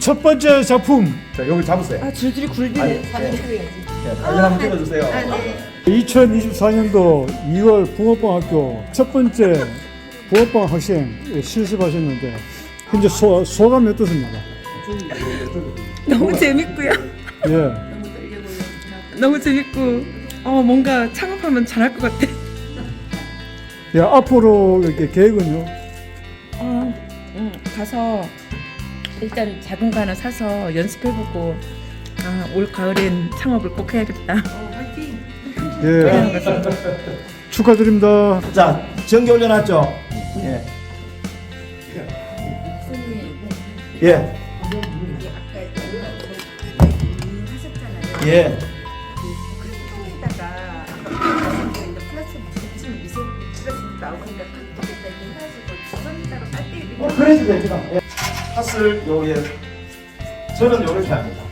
아, 첫 번째 작품 자 여기 잡으세요. 아 줄줄이 굴리네. 사진 찍어야지. 네, 사진 한번 찍어주세요. 아, 네. 2024년도 2월 붕어빵학교 첫 번째 붕어빵 학생 실습하셨는데 현재 소, 소감이 어떻습니까? 너무 재밌고요. 예. 너무 재밌고 어 뭔가 창업하면 잘할 것 같아. 예, 앞으로 이렇게 계획은요? 어, 음, 가서 일단 작은 거 하나 사서 연습해보고 아, 올 가을엔 창업을 꼭 해야겠다. 예. 축하드립니다. 자, 전기 올려놨죠? 예. 예. 예. 통에다가 미세 나오니까 해가지고 어, 그래도 됩니다. 예. 팥을 요게 저는 요렇게 합니다.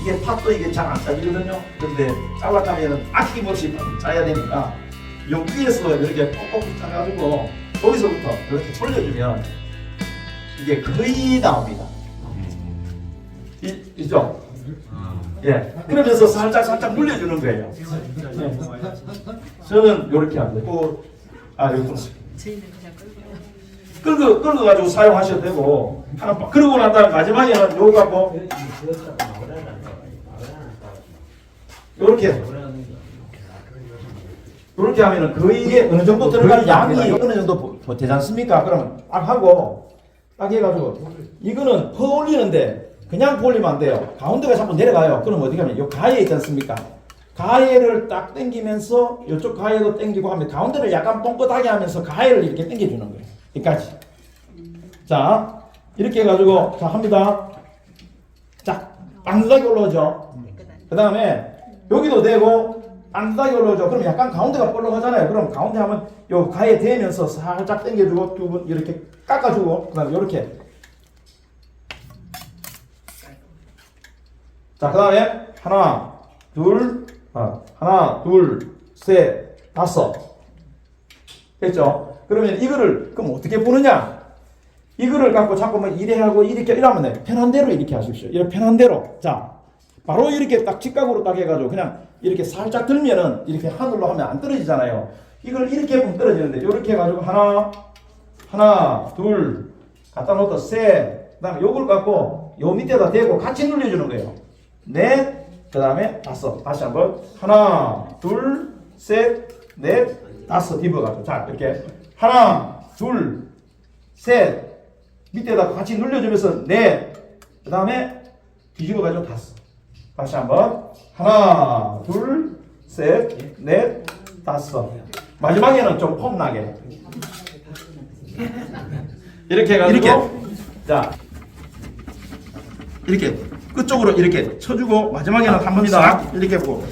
이게 팥도 이게 잘안 짜지거든요. 근데 잘라가면은 아낌없이 짜야 되니까 요 위에서 이렇게 꼭꼭 짜가지고 거기서부터 이렇게 돌려주면 이게 거의 나옵니다. 이, 있죠? 예. 그러면서 살짝 살짝 물려주는 거예요. 예. 저는 이렇게 합니다. 또, 아, 이거 끌고, 끌고 가지고 사용하셔도 되고, 하나, 빠- 그러고 난 다음에 마지막에는 요거 갖고, 요렇게. 요렇게 하면은 거의 이게 어느 정도 들어갈 양이 어느 정도 보- 보- 되지 않습니까? 그러면 딱 하고, 딱 해가지고, 이거는 퍼 올리는데, 그냥 올리면 안 돼요. 가운데가 자꾸 내려가요. 그럼 어떻게 하면, 요 가에 있지 않습니까? 가해를 딱 당기면서 이쪽 가해도 당기고 하면 가운데를 약간 뻥긋하게 하면서 가해를 이렇게 당겨주는 거예요. 여기까지. 자, 이렇게 해가지고 자 합니다. 자, 반듯하게 올라오죠. 그 다음에 여기도 되고 반듯하게 올라오죠. 그럼 약간 가운데가 볼록하잖아요. 그럼 가운데 하면 요 가해 대면서 살짝 당겨주고 두분 이렇게 깎아주고 그 다음에 이렇게 자, 그 다음에 하나, 둘, 아, 하나, 둘, 셋, 다섯. 됐죠? 그러면 이거를 그럼 어떻게 보느냐? 이거를 갖고 자꾸만 이래 하고 이렇게 이러면 돼. 편한 대로 이렇게 하십시오. 이렇게 편한 대로. 자, 바로 이렇게 딱 직각으로 딱 해가지고 그냥 이렇게 살짝 들면은 이렇게 하늘로 하면 안 떨어지잖아요. 이걸 이렇게 보면 떨어지는데 이렇게 해가지고 하나, 하나, 둘, 갖다 놓다 셋, 그다음에 요걸 갖고 요 밑에다 대고 같이 눌려주는 거예요. 넷, 그 다음에 다섯. 다시 한번. 하나, 둘, 셋, 넷, 다섯. 뒤집어가지고 자 이렇게. 하나, 둘, 셋. 밑에다 같이 눌려주면서 넷, 그 다음에 뒤집어가지고 다섯. 다시 한번. 하나, 둘, 셋, 넷, 다섯. 마지막에는 좀 폼나게. 이렇게 해가지고 이렇게. 자. 이렇게 끝쪽으로 이렇게 쳐주고 마지막에는 한번싹 이렇게 보고.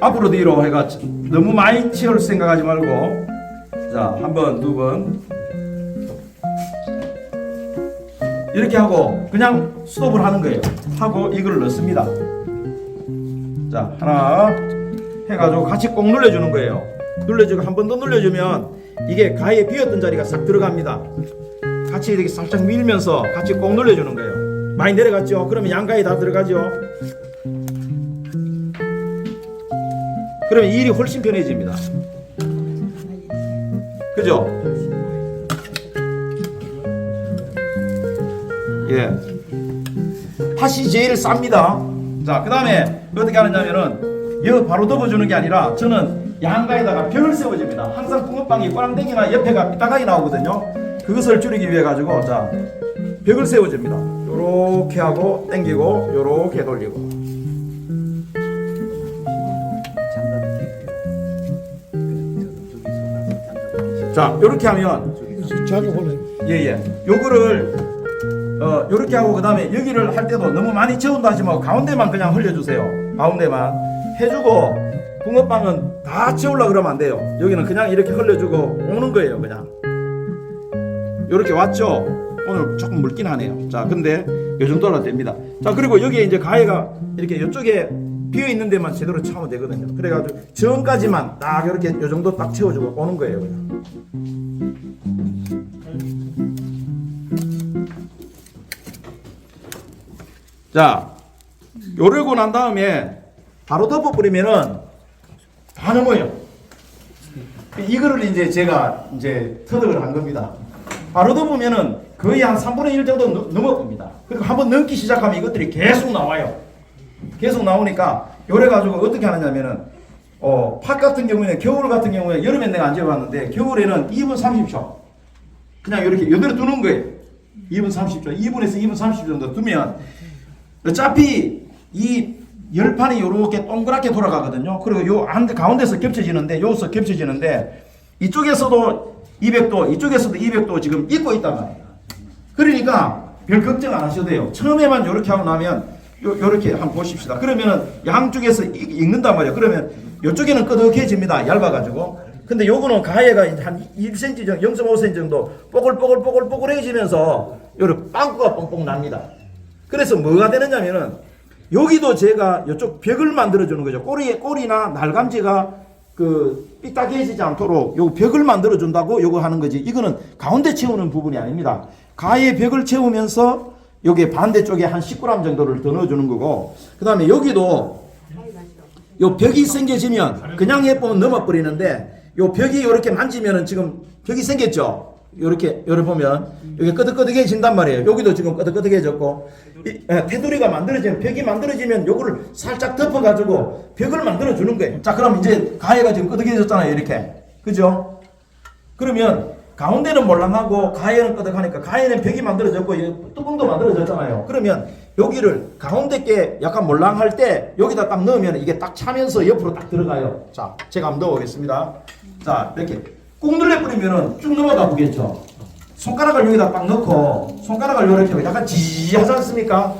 앞으로 뒤로 해가 너무 많이 치울 생각하지 말고. 자 한 번 두 번. 이렇게 하고 그냥 스톱을 하는 거예요. 하고 이걸 넣습니다. 자 하나 해가지고 같이 꼭 눌러주는 거예요. 눌러주고 한 번 더 눌러주면 이게 가에 비었던 자리가 싹 들어갑니다 같이 이렇게 살짝 밀면서 같이 꼭 눌러주는 거예요. 많이 내려갔죠? 그러면 양가에 다 들어가죠? 그러면 이 일이 훨씬 편해집니다. 그죠? 예. 팥이 제일 쌉니다. 자, 그 다음에 어떻게 하느냐면은 여 바로 덮어주는 게 아니라 저는 양가에다가 벽을 세워줍니다. 항상 붕어빵이 꼬랑댕이나 옆에가 삐딱하게 나오거든요. 그것을 줄이기 위해 가지고 자 벽을 세워줍니다. 요렇게 하고 당기고 요렇게 돌리고. 자 요렇게 하면 예예. 요거를 어 요렇게 하고 그 다음에 여기를 할 때도 너무 많이 채운다 하지 말고 가운데만 그냥 흘려주세요. 가운데만. 해주고 붕어빵은 다 채우려 그러면 안 돼요. 여기는 그냥 이렇게 흘려주고 오는 거예요 그냥 요렇게 왔죠 오늘 조금 묽긴 하네요 자 근데 요 정도로 됩니다 자 그리고 여기에 이제 가해가 이렇게 이쪽에 비어 있는 데만 제대로 차면 되거든요. 그래가지고 전까지만 딱 이렇게 요 정도 딱 채워주고 오는 거예요. 그냥. 자, 요러고 난 다음에 바로 덮어버리면은 다 넘어요. 이거를 이제 제가 이제 터득을 한 겁니다. 바로 덮으면은 거의 한 3분의 1 정도 넘- 넘어갑니다. 그리고 한번 넘기 시작하면 이것들이 계속 나와요. 계속 나오니까 요래 가지고 어떻게 하느냐면은 어, 팥 같은 경우에는 겨울 같은 경우에 여름엔 내가 안 재봤는데 겨울에는 2분 30초 그냥 이렇게 여기로 두는 거예요. 2분 30초, 2분에서 2분 30초 정도 두면 어차피 이 열판이 요렇게 동그랗게 돌아가거든요. 그리고 요 안, 가운데서 겹쳐지는데, 요서 겹쳐지는데, 이쪽에서도 200도, 이쪽에서도 200도 지금 있고 있단 말이에요. 그러니까 별 걱정 안 하셔도 돼요. 처음에만 요렇게 하고 나면, 요, 요렇게 한번 보십시다. 그러면은 양쪽에서 이- 익는단 말이에요. 그러면 요쪽에는 끄덕해집니다. 얇아가지고. 근데 요거는 가해가 한 1cm 정도, 0.5cm 정도 뽀글뽀글뽀글뽀글해지면서 요렇게 빵꾸가 뻥뻥 납니다. 그래서 뭐가 되느냐면은 여기도 제가 이쪽 벽을 만들어 주는 거죠. 꼬리에 꼬리나 날감지가 그 삐딱해지지 않도록 요 벽을 만들어 준다고 요거 하는 거지. 이거는 가운데 채우는 부분이 아닙니다. 가에 벽을 채우면서 여기 반대쪽에 한 10g 정도를 더 넣어 주는 거고 그다음에 여기도 요 벽이 생겨지면 그냥 예쁘면 넘어 버리는데 요 벽이 이렇게 만지면은 지금 벽이 생겼죠. 요렇게 요래 보면 여기 끄덕끄덕해진단 말이에요. 여기도 지금 끄덕끄덕해졌고 이, 예, 테두리가 만들어지면 벽이 만들어지면 요거를 살짝 덮어 가지고 벽을 만들어 주는 거예요. 자, 그럼 이제 가해가 지금 끄덕해졌잖아요. 이렇게. 그죠? 그러면 가운데는 몰랑하고 가해는 끄덕하니까 가해는 벽이 만들어졌고 이 뚜껑도 만들어졌잖아요. 그러면 여기를 가운데 게 약간 몰랑할 때 여기다 딱 넣으면 이게 딱 차면서 옆으로 딱 들어가요. 자, 제가 한번 넣어보겠습니다. 자, 이렇게 꾹 눌러버리면은 쭉 넘어가 보겠죠. 손가락을 여기다 딱 넣고 손가락을 이렇게 약간 지지하지 않습니까?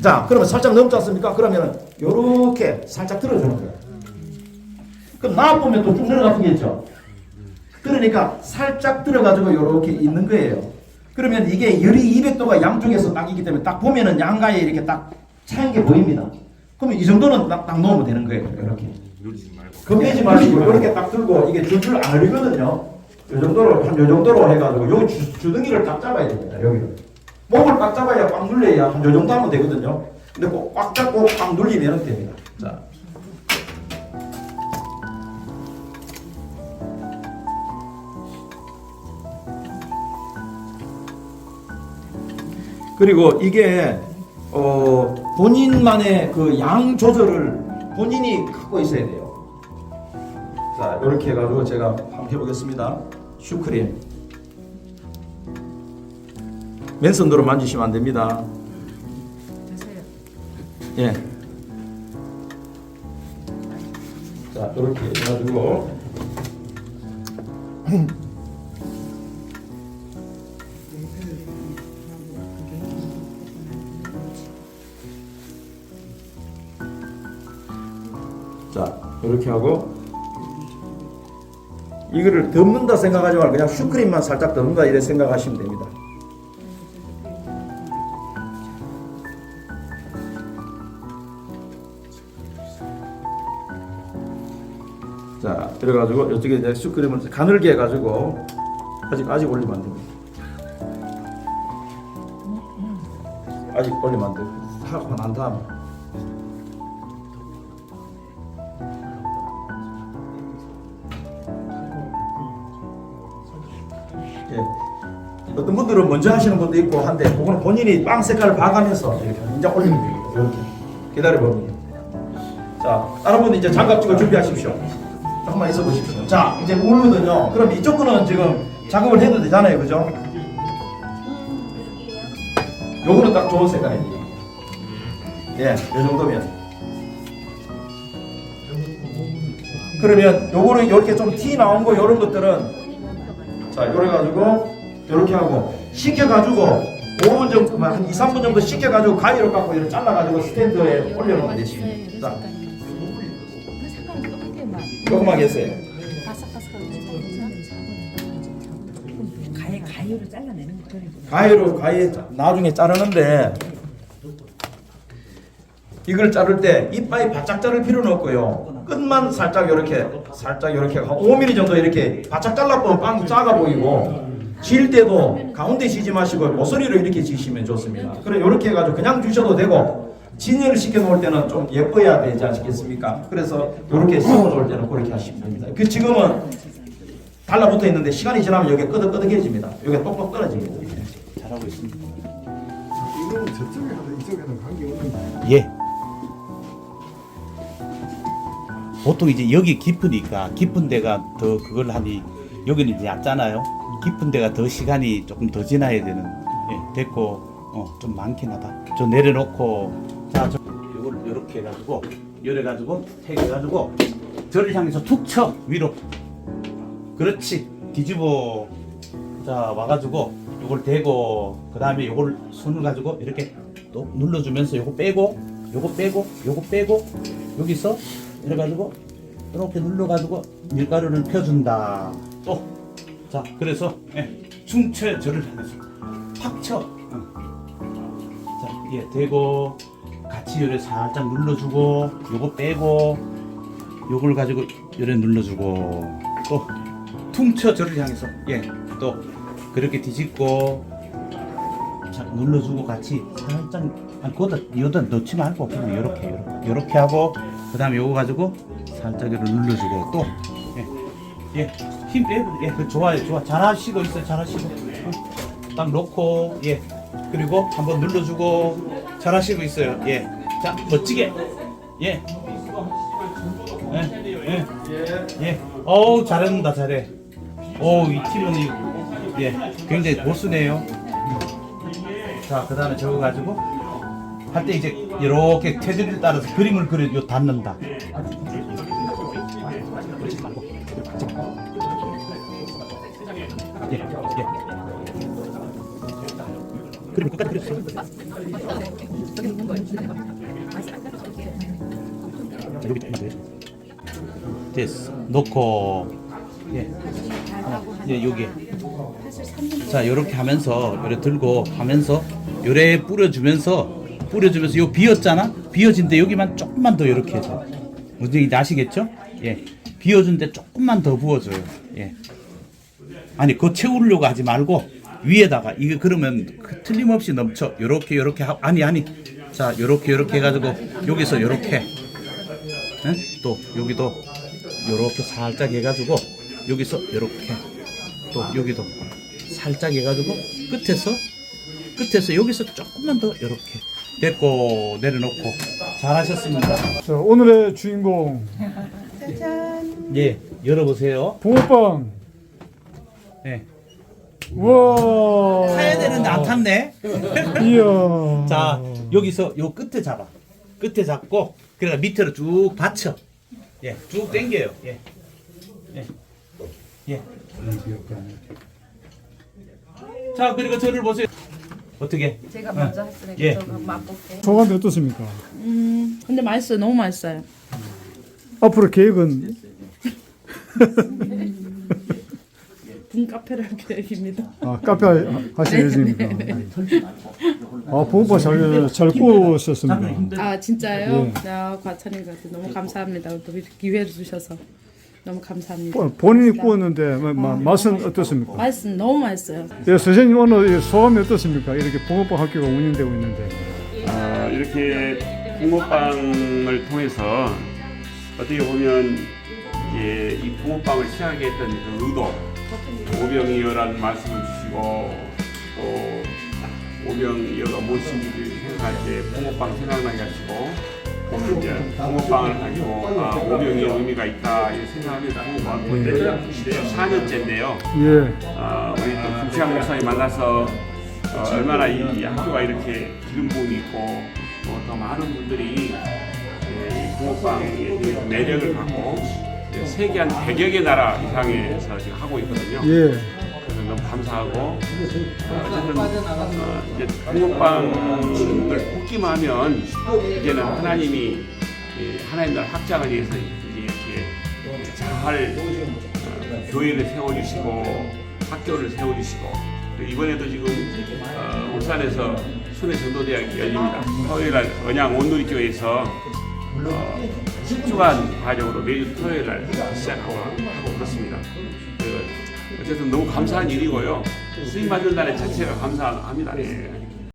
자, 그러면 살짝 넘지 않습니까? 그러면은 요렇게 살짝 들어주는 거예요. 그럼 나와보면 또 쭉 내려가 보겠죠. 그러니까 살짝 들어가지고 이렇게 있는 거예요. 그러면 이게 열이 200도가 양쪽에서 딱 있기 때문에 딱 보면은 양가에 이렇게 딱 차인 게 보입니다. 그러면 이 정도는 딱, 딱 넣으면 되는 거예요. 이렇게. 겁내지 마시고 이렇게 딱 들고 이게 줄줄 안 흘리거든요. 이 정도로 한요 정도로 해가지고 요 주, 주둥이를 딱 잡아야 됩니다. 여기를. 목을 딱 잡아야 꽉 눌려야 한 요 정도 하면 되거든요. 근데 꼭 꽉 잡고 꽉 눌리면 됩니다. 자. 그리고 이게 어 본인만의 그 양 조절을 본인이 갖고 있어야 돼요. 자, 이렇게 해가지고 제가 한번 해보겠습니다. 슈크림. 맨손으로 만지시면 안 됩니다. 드세요. 예. 자, 이렇게 해가지고. 자, 이렇게 하고. 이거를 덮는다 생각하지 말고 그냥 슈크림만 살짝 덮는다 이래 생각하시면 됩니다. 자, 그래가지고 이쪽에 이제 슈크림을 가늘게 해가지고 아직 아직 올리면 안 됩니다. 아직 올리면 안 됩니다. 하고 난 다음에. 예. 어떤 분들은 먼저 하시는 분도 있고 한데 그거는 본인이 빵 색깔을 봐가면서 이렇게 이제 올리면 돼요. 이렇게 기다려 봅니다. 자, 다른 분들 이제 장갑 찍어 준비하십시오. 조금만 있어 보십시오. 자, 이제 울거든요. 그럼 이쪽 거는 지금 작업을 해도 되잖아요. 그죠? 요거는 딱 좋은 색깔입니다. 예, 요 정도면. 그러면 요거는 이렇게 좀 티 나온 거 요런 것들은 자, 요래 가지고 요렇게 하고 식혀 가지고 5분 정도 한 2, 3분 정도 식혀 가지고 가위로 깎고 이렇게 잘라 가지고 스탠드에 올려 놓으면 되십니다. 자, 그 막. 조금만 했어요. 바삭바삭하고 가해 가해로 잘라내는 거예요. 가위로 가위 나중에 자르는데 이걸 자를 때 이빨이 바짝 자를 필요는 없고요. 끝만 살짝 이렇게 살짝 이렇게 한 5mm 정도 이렇게 바짝 잘라보면 빵이 작아 보이고 질 때도 가운데 지지 마시고 모서리로 이렇게 지시면 좋습니다. 그래 이렇게 해가지고 그냥 주셔도 되고 진열을 시켜 놓을 때는 좀 예뻐야 되지 않겠습니까? 그래서 이렇게 심어 놓을 때는 그렇게 하시면 됩니다. 그 지금은 달라붙어 있는데 시간이 지나면 여기 끄덕끄덕해집니다. 여기 똑똑 떨어집니다. 잘하고 있습니다. 이거는 저쪽에 하든 이쪽에는 관계 없는 예. 보통 이제 여기 깊으니까 깊은 데가 더 그걸 하니 여기는 이제 얕잖아요. 깊은 데가 더 시간이 조금 더 지나야 되는. 예, 됐고 어, 좀 많긴 하다. 저 내려놓고 자, 저 이걸 이렇게 해가지고 이래 가지고 해 가지고 저를 향해서 툭 쳐 위로. 그렇지. 뒤집어. 자 와가지고 요걸 대고 그 다음에 요걸 손을 가지고 이렇게 또 눌러주면서 요거 빼고 요거 빼고 요거 빼고 여기서 이래가지고 이렇게 눌러가지고 밀가루를 펴준다. 또 자. 그래서 예, 저를 향해서 팍쳐. 자예 대고 같이 요래 살짝 눌러주고 요거 빼고 요걸 가지고 요래 눌러주고. 또 퉁쳐 저를 향해서 예 또 그렇게 뒤집고 자 눌러주고 같이 살짝 아니 그거다 이거다 넣지 말고 그냥 요렇게 요렇게 요렇게 하고 그 다음에 요거 가지고 살짝 이렇게 눌러주고 또 예 예 힘 빼고 예 그 좋아요 좋아. 잘하시고 있어요 잘하시고. 어, 딱 놓고 예. 그리고 한번 눌러주고 잘하시고 있어요 예자 멋지게. 예. 예, 예, 예. 어우, 잘한다, 잘해. 오, 이 팀은, 이, 예, 굉장히 고수네요. 자, 그 다음에 저거 가지고, 할 때 이제, 이렇게 테두리를 따라서 그림을 그려, 요 닿는다. 예, 예. 그림 끝까지 그려주세요. 자, 여기 해줘. 됐어. 놓고 예. 어, 예, 여기. 자, 요렇게 하면서 요래 들고 하면서 요래 뿌려주면서 뿌려주면서 요 비었잖아. 비어진데 여기만 조금만 더 요렇게 해줘. 무슨 아시겠죠? 예. 비워준데 조금만 더 부어줘요. 예. 아니 그거 채우려고 하지 말고 위에다가 이게 그러면 그 틀림없이 넘쳐 요렇게 요렇게 하 아니 아니 자 요렇게 요렇게 해 가지고 여기서 요렇게 응? 또 여기도 요렇게 살짝 해 가지고 여기서 요렇게 또 여기도 살짝 해가지고 끝에서 끝에서 여기서 조금만 더 요렇게 됐고 내려놓고 잘하셨습니다. 자, 오늘의 주인공. 예 열어보세요. 붕어빵. 예 우와. 타야 되는데 안 탔네. 이야. 자 여기서 요 끝에 잡아. 끝에 잡고 그래가 밑으로 쭉 받쳐. 예 쭉 당겨요. 예. 예. 예. 자 그리고 저를 보세요 어떻게 제가 먼저 했으니까 예. 저거 맛볼게요. 소감이 어떻습니까? 음, 근데 맛있어요. 너무 맛있어요. 앞으로 계획은 분 카페를 할 계획입니다. 아, 카페 하- 하실 예정입니까? 아, 붕어빵 잘, 잘 구웠었습니다. 아 진짜요? 예. 아 과찬인 것 같아요. 너무 감사합니다. 또 이렇게 기회를 주셔서 너무 감사합니다. 어, 본인이 구웠는데 마- 마- 맛은 어떻습니까? 맛있음 너무 맛있어요. 예, 선생님 오늘 이 소감이 어떻습니까? 이렇게 붕어빵 학교가 운영되고 있는데 어, 이렇게 붕어빵을 통해서 어떻게 보면 이제 이 붕어빵을 시작하게 했던 그 의도 오병이어라는 말씀을 주시고 또 오병이어가 무엇인지를 생각할 때 붕어빵 생각나게 하시고 이제 붕어빵을 가지고 아 오병이어 의미가 있다. 이렇게 생각하면서 왔고 이제 4년째인데요. 예, 어, 우리 또 김치학 목사님 만나서 어, 얼마나 이, 이 학교가 이렇게 기름 부음이 있고 또 더 많은 분들이 예, 이 붕어빵의 그 매력을 갖고 예, 세계 한 100여 개 나라 이상에서 지금 하고 있거든요. 예, 너무 감사하고 어, 어쨌든 어, 이제 붕어빵을 굽기만 하면 이제는 하나님이 이 하나님 나라 확장을 위해서 이렇게 잘 어, 교회를 세워주시고 학교를 세워주시고 또 이번에도 지금 어, 울산에서 순회 전도대학이 열립니다. 토요일 날 언양 온누리교회에서 어, 10주간 과정으로 매주 토요일 날 시작하고 하고 그렇습니다. 그, 어쨌든 너무 감사한 일이고요. 수임 받는 날의 자체가 감사합니다. 예.